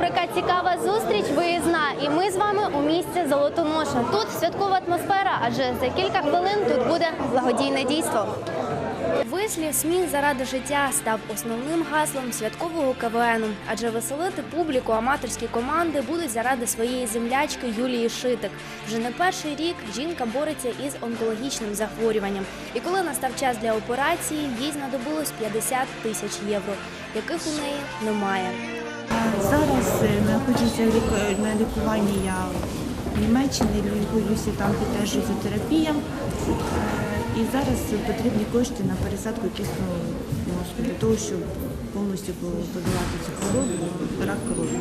рубрика Цікава зустріч виїзна. І ми з вами у місті Золотоноша. Тут святкова атмосфера, адже за кілька хвилин тут буде благодійне дійство. Вислів сміх заради життя став основним гаслом святкового КВНу, адже веселити публіку аматорські команди будуть заради своєї землячки Юлії Шитик. Вже не перший рік жінка бореться із онкологічним захворюванням. І коли настав час для операції, їй знадобилось 50 тисяч євро, яких у неї немає. Зараз е, знаходжуся на лікуванні я в Німеччині, лікуюся там теж фізіотерапія. Е, І зараз потрібні кошти на пересадку кисного мозку для того, щоб повністю подолати цю хворобу, рак крові.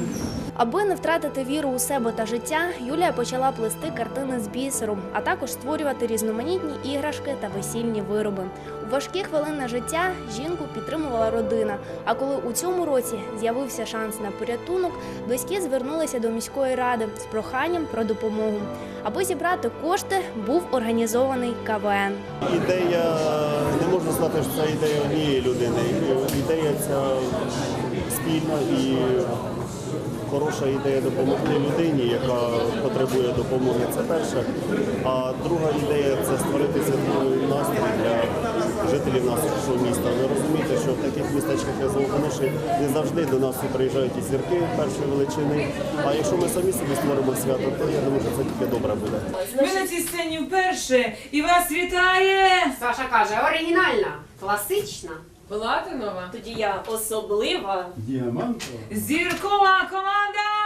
Аби не втратити віру у себе та життя, Юлія почала плести картини з бісером, а також створювати різноманітні іграшки та весільні вироби. Важкі хвилини життя жінку підтримувала родина. А коли у цьому році з'явився шанс на порятунок, близькі звернулися до міської ради з проханням про допомогу. Аби зібрати кошти, був організований КВН. Ідея не можна сказати, що це ідея однієї людини. Ідея ця спільна і хороша ідея допомогти людині, яка потребує допомоги. Це перше. А друга ідея це створити святковий настрій для жителів нашого міста. Ви розумієте, що в таких містечках, як Золотоноші, не завжди до нас приїжджають і зірки першої величини. А якщо ми самі собі створимо свято, то я думаю, що це тільки добре буде. Ми на цій сцені вперше і вас вітає! Саша каже, оригінальна, класична. Платинова. Тоді я особлива. Зіркова команда!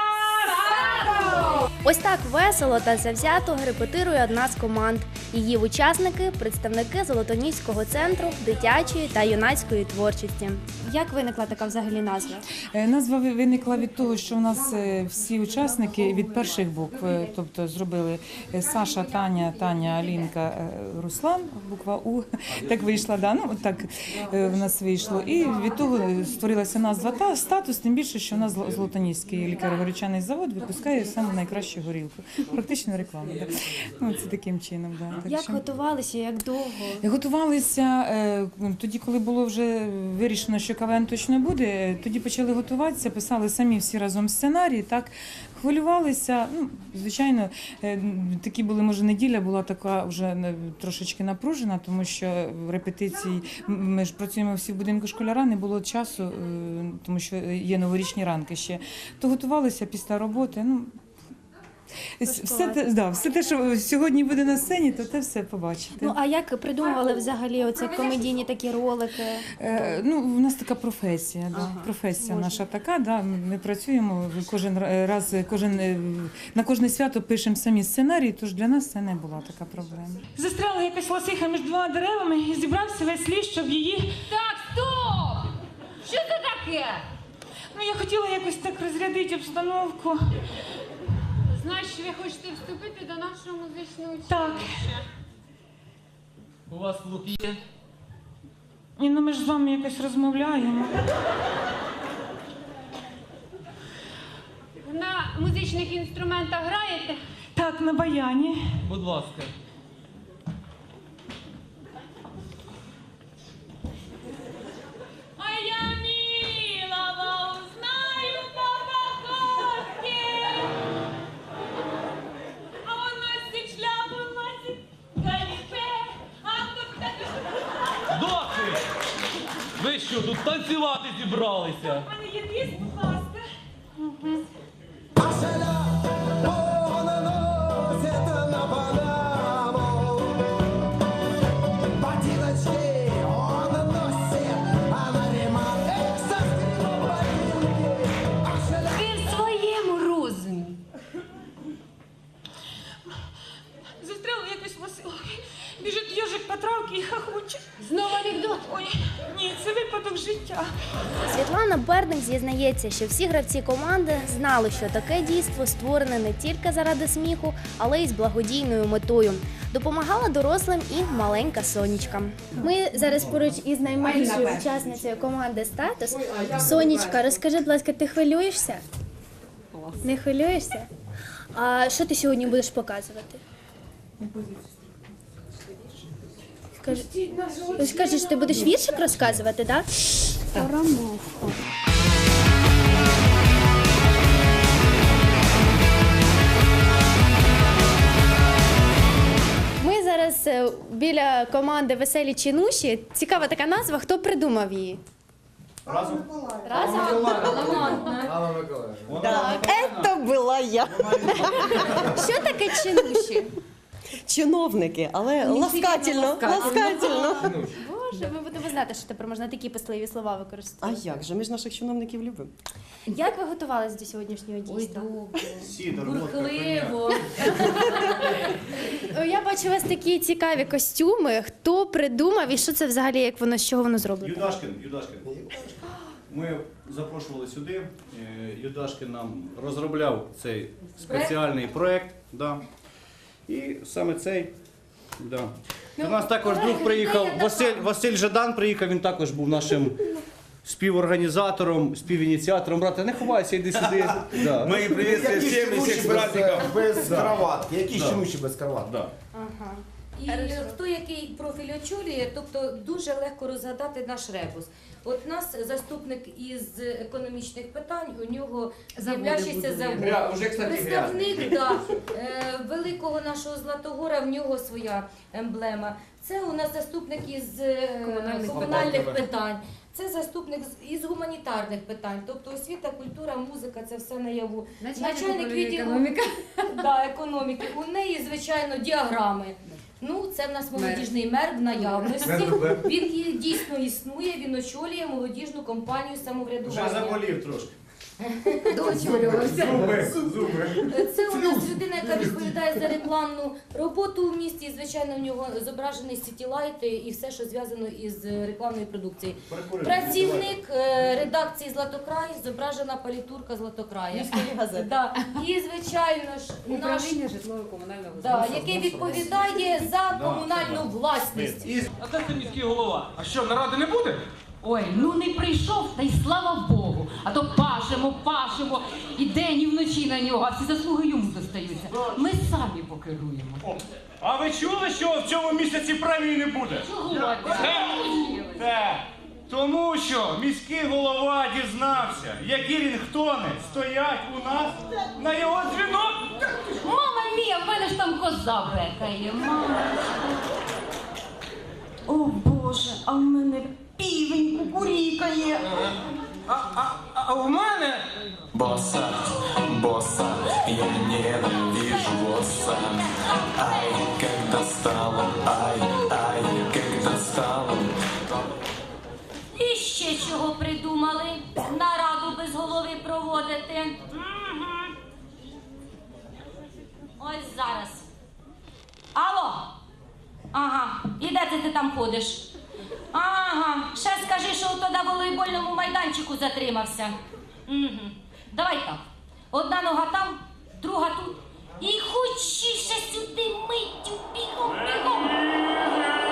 Ось так весело та завзято репетирує одна з команд. Її учасники представники Золотоніського центру дитячої та юнацької творчості. Як виникла така взагалі назва? Е, Назва виникла від того, що в нас е, всі учасники від перших букв, е, тобто зробили Саша, Таня, Таня, Алінка, Руслан, буква У. Так вийшла, да, ну так в нас вийшло. І від того створилася назва та статус, тим більше, що в нас Золотоніський лікаро-горючаний завод випускає саме найкращу горілку. Практично реклама. Да. Ну, це таким чином. Да. Так Як що- готувалися, як довго? Готувалися тоді, коли було вже вирішено, що КВН точно буде. Тоді почали готуватися, писали самі всі разом сценарії. Так хвилювалися. Ну, звичайно, е, такі були, може, неділя була така вже е, трошечки напружена, тому що репетиції ми ж працюємо всі в будинку школяра, не було часу, е, тому що є новорічні ранки ще. То готувалися після роботи. Ну, все те, да, все те, що сьогодні буде на сцені, то те все побачите. Ну а як придумували взагалі оце комедійні такі ролики? Е, ну, у нас така професія. Да. професія наша така. Да. Ми працюємо кожен раз, кожен е, на кожне свято пишемо самі сценарії, тож для нас це не була така проблема. Застряла якась лосиха між двома деревами і зібрався весь ліс, щоб її. Так, стоп! Що це таке? Ну, я хотіла якось так розрядити обстановку. Значить, ви хочете вступити до нашого музичного училища? Так. У вас лук є? І ну ми ж з вами якось розмовляємо. На музичних інструментах граєте? Так, на баяні. Будь ласка. Зізнається, що всі гравці команди знали, що таке дійство створене не тільки заради сміху, але й з благодійною метою. Допомагала дорослим і маленька сонечка. Ми зараз поруч із найменшою учасницею команди Статус. Сонечка, розкажи, будь ласка, ти хвилюєшся? Не хвилюєшся? А що ти сьогодні будеш показувати? Скажи, що ти будеш віршик розказувати, так? Да? Біля команди Веселі Чинуші. Цікава така назва. Хто придумав її? Разом. Разом? Це була я. Що таке чинуші? Чиновники, але ласкательно, ласкательно. Боже, ми будемо знати, що тепер можна такі писливі слова А використовувати. як же? Ми ж наших чиновників любимо. Як ви готувалися до сьогоднішнього дійства? Бурхливо. О, Я бачу у вас такі цікаві костюми. Хто придумав і що це взагалі, як воно з чого воно зроблено? Юдашкин, Юдашкин. Ми запрошували сюди. е, Юдашкин нам розробляв цей спеціальний проект. Да. І саме цей. Да. До нас також друг приїхав. Василь, Василь Жадан приїхав, він також був нашим співорганізатором, співініціатором. Брате, не ховайся, йди сюди. Да. Ми привітки всім і всіх з праздником. Без кроватки. Які щенуші без кроватки? Да. І хто який профіль очолює, тобто дуже легко розгадати наш ребус. От у нас заступник із економічних питань, у нього з'являючийся завод. Представник да, е, великого нашого Златогора, в нього своя емблема. Це у нас заступник із е, комунальних, питань. Це заступник з- із гуманітарних питань, тобто освіта, культура, музика, це все наяву. Начальник відділу економіки. Да, економіки. У неї, звичайно, діаграми. Це в нас молодіжний мер в наявності. Він дійсно існує, він очолює молодіжну компанію Вже самоврядування. заболів трошки. Це у нас людина, яка відповідає за рекламну роботу в місті. І, звичайно, в нього зображений сітілайти і все, що зв'язано із рекламною продукцією. Працівник е, редакції Златокрай, зображена палітурка Златокрая. Да. І, звичайно ж, наш житлово-комунального да, який відповідає за комунальну власність. А де це міський голова? А що, наради не буде? Ой, ну не прийшов, та й слава Богу. А то пашемо, пашемо, і день, і вночі на нього, а всі заслуги йому достаються. Ми самі покеруємо. А ви чули, що в цьому місяці премії не буде? Чого? Так. Тому що міський голова дізнався, які він хтони стоять у нас на його дзвінок. Мама мія, в мене ж там коза брекає. Мама. О Боже, а в мене півень кукурікає. А, а, а у мене Босса, босса, я ненавижу босса. Ай, как достало, ай, ай, как достало. І ще чого придумали? Нараду без голови проводити. Ось зараз. Алло. Ага, і де це ти там ходиш? Ага, ще скажи, що ото на волейбольному майданчику затримався. Угу. Давай так. Одна нога там, друга тут. І хочіше сюди миттю, бігом, бігом.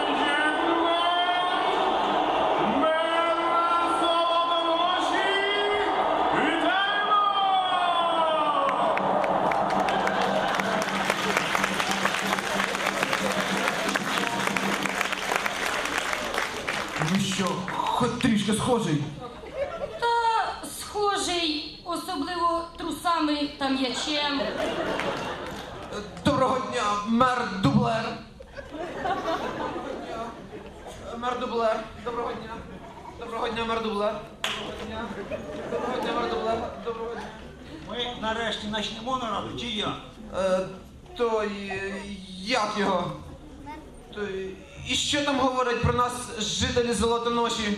Трішки схожий. Та схожий, особливо трусами та м'ячем. Доброго дня, мер Дублер. Мер Дублер, доброго дня. Доброго дня, мер Дублер. Доброго дня. Доброго дня, мер Дублер. Доброго дня. ми нарешті почнемо нараду, чи я? Е, той, е, як його? Той, і що там говорять про нас жителі Золотоноші?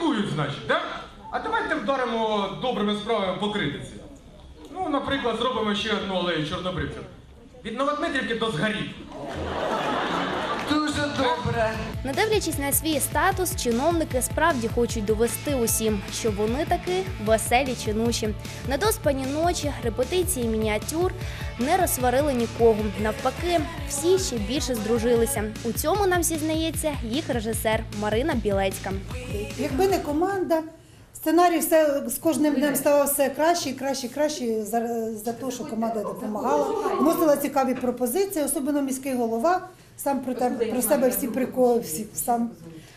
Критикують, значить, так? А давайте вдаримо добрими справами по критиці. Ну, наприклад, зробимо ще одну алею чорнобривців. Від Новодмитрівки до згарів. Добре. Не дивлячись на свій статус, чиновники справді хочуть довести усім, що вони таки веселі чинуші. Недоспані ночі, репетиції мініатюр не розсварили нікого. Навпаки, всі ще більше здружилися. У цьому нам зізнається їх режисер Марина Білецька. Якби не команда, сценарій все з кожним днем ставав все краще і краще і краще за, за те, що команда допомагала. Вносила цікаві пропозиції, особливо міський голова. Сам про тебе про себе всі приколи, всі сам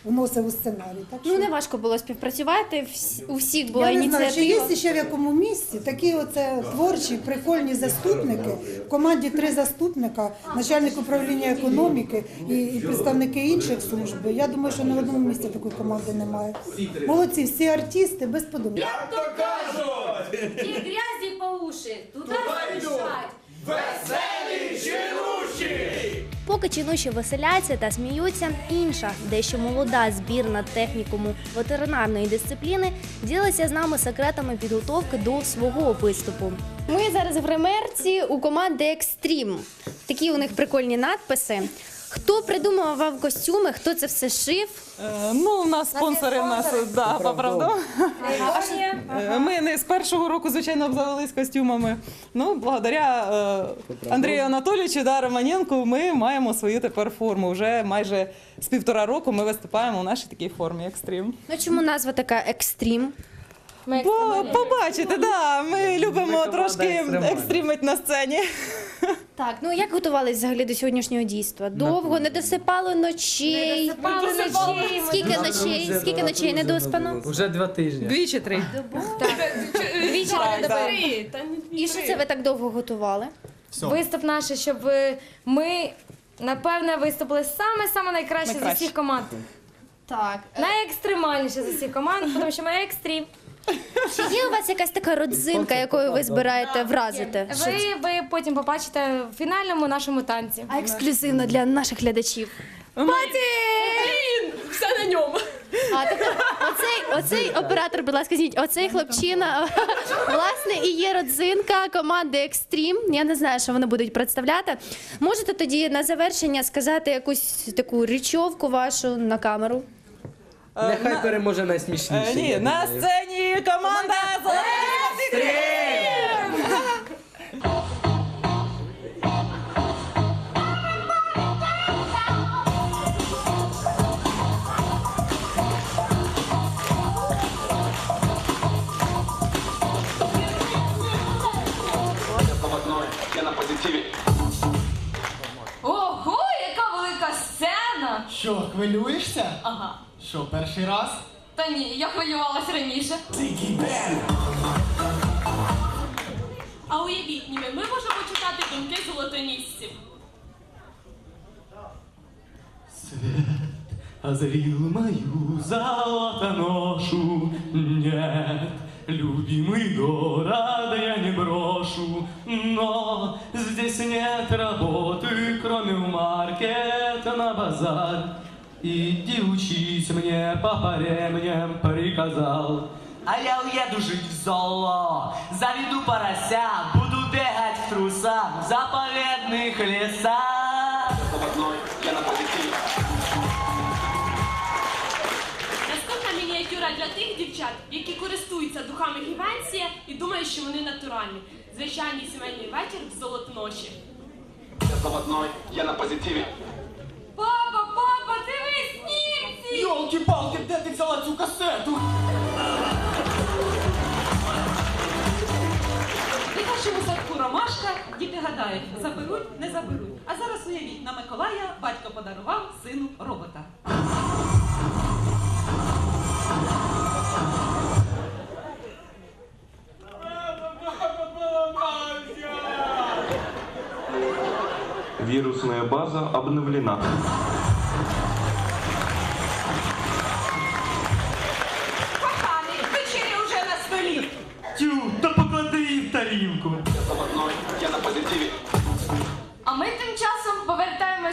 вносив у сценарій. Так Ну не важко було співпрацювати. всі- У всіх була я не знаю, чи ініціатива. є ще в якому місці такі оце творчі, прикольні заступники. В команді три заступника, начальник управління економіки і, і представники інших служб. Я думаю, що в одному місці такої команди немає. Молодці, всі артисти без подумки. І грязі по уші, туди залишать. Поки чинуші веселяться та сміються, інша, дещо молода збірна технікуму ветеринарної дисципліни ділиться з нами секретами підготовки до свого виступу. Ми зараз в ремерці у команди Екстрім. Такі у них прикольні надписи. Хто придумав вам костюми? Хто це все шив? Ну, у нас спонсори в нас да, поправду. Е, Ми не з першого року, звичайно, обзавелись костюмами. Ну, благодаря е, Андрію Анатолійовичу да, Романенку ми маємо свою тепер форму. Вже майже з півтора року ми виступаємо у нашій такій формі екстрім. Ну чому назва така Екстрім? Бо побачите, да, ми любимо трошки екстримити на сцені. Так, ну як готувались взагалі до сьогоднішнього дійства? Довго не досипало ночей. ночей, ми Скільки ночей? Скільки ночей не доспано? Вже два тижні. Дві чи три. Двічі на добу. І що це ви так довго готували? Виступ наш, щоб е, ми, напевне, виступили саме-саме найкраще з усіх команд. Так. Найекстремальніше з усіх команд, тому що ми екстрім. Чи є у вас якась така родзинка, якою ви збираєте вразити? Ви, ви потім побачите в фінальному нашому танці. А ексклюзивно для наших глядачів. Все на ньому. А тепер оцей, оцей оператор, будь ласка, скажіть, оцей хлопчина, власне, і є родзинка команди Екстрім. Я не знаю, що вони будуть представляти. Можете тоді на завершення сказати якусь таку річовку вашу на камеру? Нехай переможе Е, найсмішніший. Ні, на сцені команда «Зелений Ого, яка велика сцена! Що, хвилюєшся? Ага. Що, перший раз? Та ні, я хвилювалась раніше. А уявіть, ніби ми можемо читати думки золотонісців. озарил мою золотоношу. Нет, любимый города я не брошу, но здесь нет работы, кроме в маркет на базар. Иди учись мне, папа ремнем приказал. А я уеду жить в золо, заведу порося, буду бегать в трусах в заповедных лесах. Наступна мініатюра для тих дівчат, які користуються духами Гівенція і думають, що вони натуральні. Звичайний сімейний вечір в золотоноші. Заводной, я на позитиві. Йолки-палки, де ти взяла цю касету? Дитячому садку Ромашка діти гадають, заберуть, не заберуть. А зараз уявіть, на Миколая батько подарував сину робота. Вирусная база обновлена.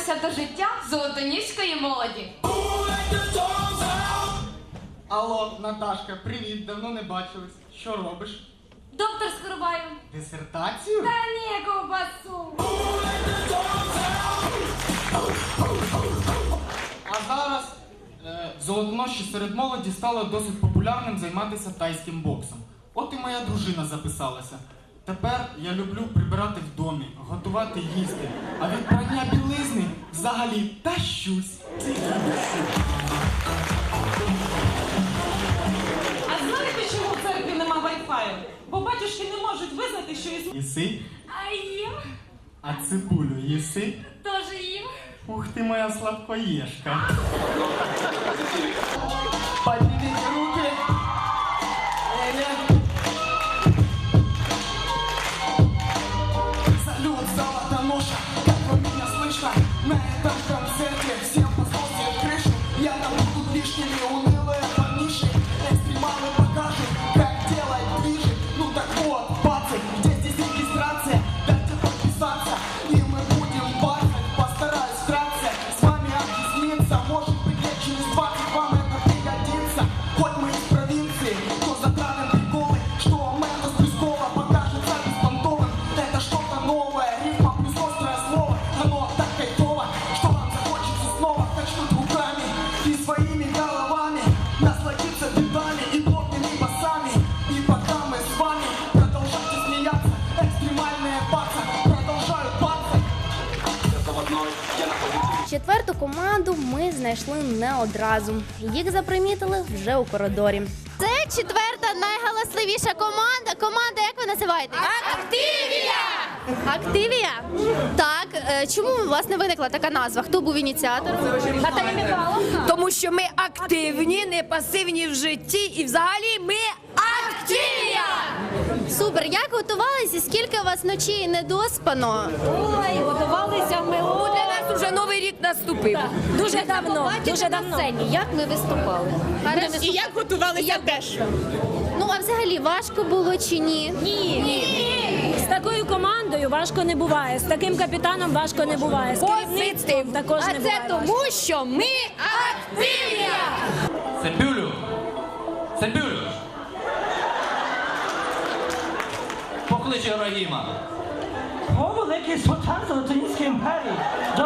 Повертаємося до життя золотоніської молоді. Алло, Наташка, привіт, давно не бачились. Що робиш? Доктор Скоробаєв. Дисертацію? Та ні, ковбасу. А зараз е, Золотоноші серед молоді стало досить популярним займатися тайським боксом. От і моя дружина записалася. Тепер я люблю прибирати в домі, готувати їсти, а від прання білизни взагалі тащусь. А знаєте, чому в церкві нема вайфаю? Бо батюшки не можуть визнати, що Ісус Їси? А їм? А цибулю їси? Тоже їм? Ух ти моя сладкоєшка. Поднимите руки. Ми знайшли не одразу. Їх запримітили вже у коридорі. Це четверта найгаласливіша команда. Команда, як ви називаєте? Активія! Активія? Так, е, чому у вас не виникла така назва? Хто був ініціатором? Наталя Михайловна. Тому що ми активні, не пасивні в житті і взагалі ми активія! Супер, як готувалися? Скільки у вас ночі не доспано? Ой, готувалися ми. Нас уже новий рік наступив. Дуже давно, дуже давно. Як ви виступали? І як готувалися теж. Ну а взагалі важко було чи ні? Ні. З такою командою важко не буває. З таким капітаном важко не буває. З керівництвом також А не це буває. тому, що ми активія! Сембюлю! Сембюлю! Покличе Рагіма. О, великий султан Золотоніської імперії! До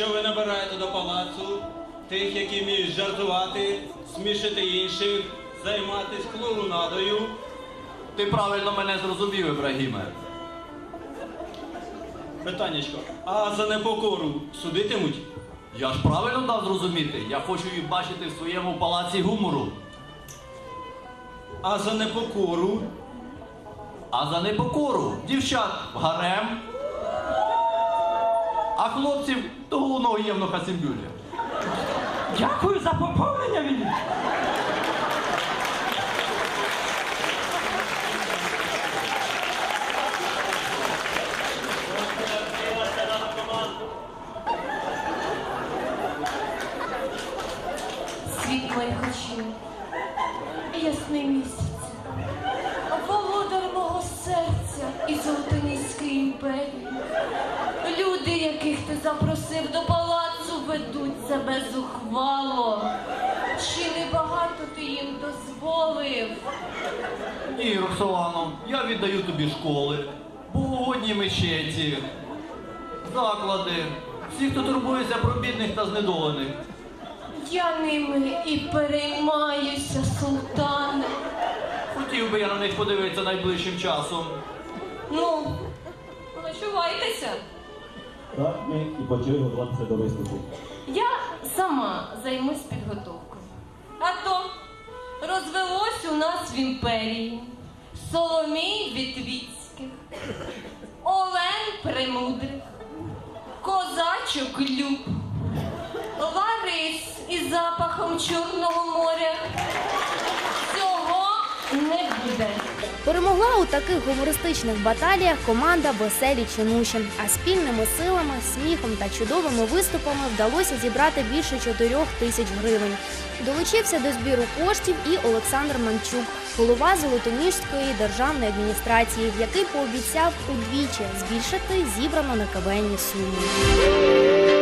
що ви набираєте до палацу тих, які вміють жартувати, смішити інших, займатися клоунадою. Ти правильно мене зрозумів, Ібрагіме. Питаннячко, а за непокору судитимуть? Я ж правильно дав зрозуміти. Я хочу їх бачити в своєму палаці гумору. А за непокору? А за непокору дівчат в гарем, а хлопців до головного євнуха Сембюля. Дякую за поповнення від. Світ моїх очей, ясний місяць, володар мого серця і золотоніської імперії. Яких ти запросив до палацу, ведуть себе зухвало. Чи не багато ти їм дозволив? Ні, Роксолано, я віддаю тобі школи, богоугодні мечеті, заклади, всі, хто турбується про бідних та знедолених. Я ними і переймаюся, султане. Хотів би я на них подивитися найближчим часом. Ну, почувайтеся. Так ми і почали готуватися до виступу. Я сама займусь підготовкою. А то розвелось у нас в імперії Соломій Вітвіцьких, Олен Премудрих, Козачок Люб, Ларис із запахом Чорного моря. Цього не буде. Перемогла у таких гумористичних баталіях команда Веселі Чинуші. А спільними силами, сміхом та чудовими виступами вдалося зібрати більше 4 тисяч гривень. Долучився до збіру коштів і Олександр Манчук, голова Золотоніжської державної адміністрації, який пообіцяв удвічі збільшити зібрану на КВНі суму.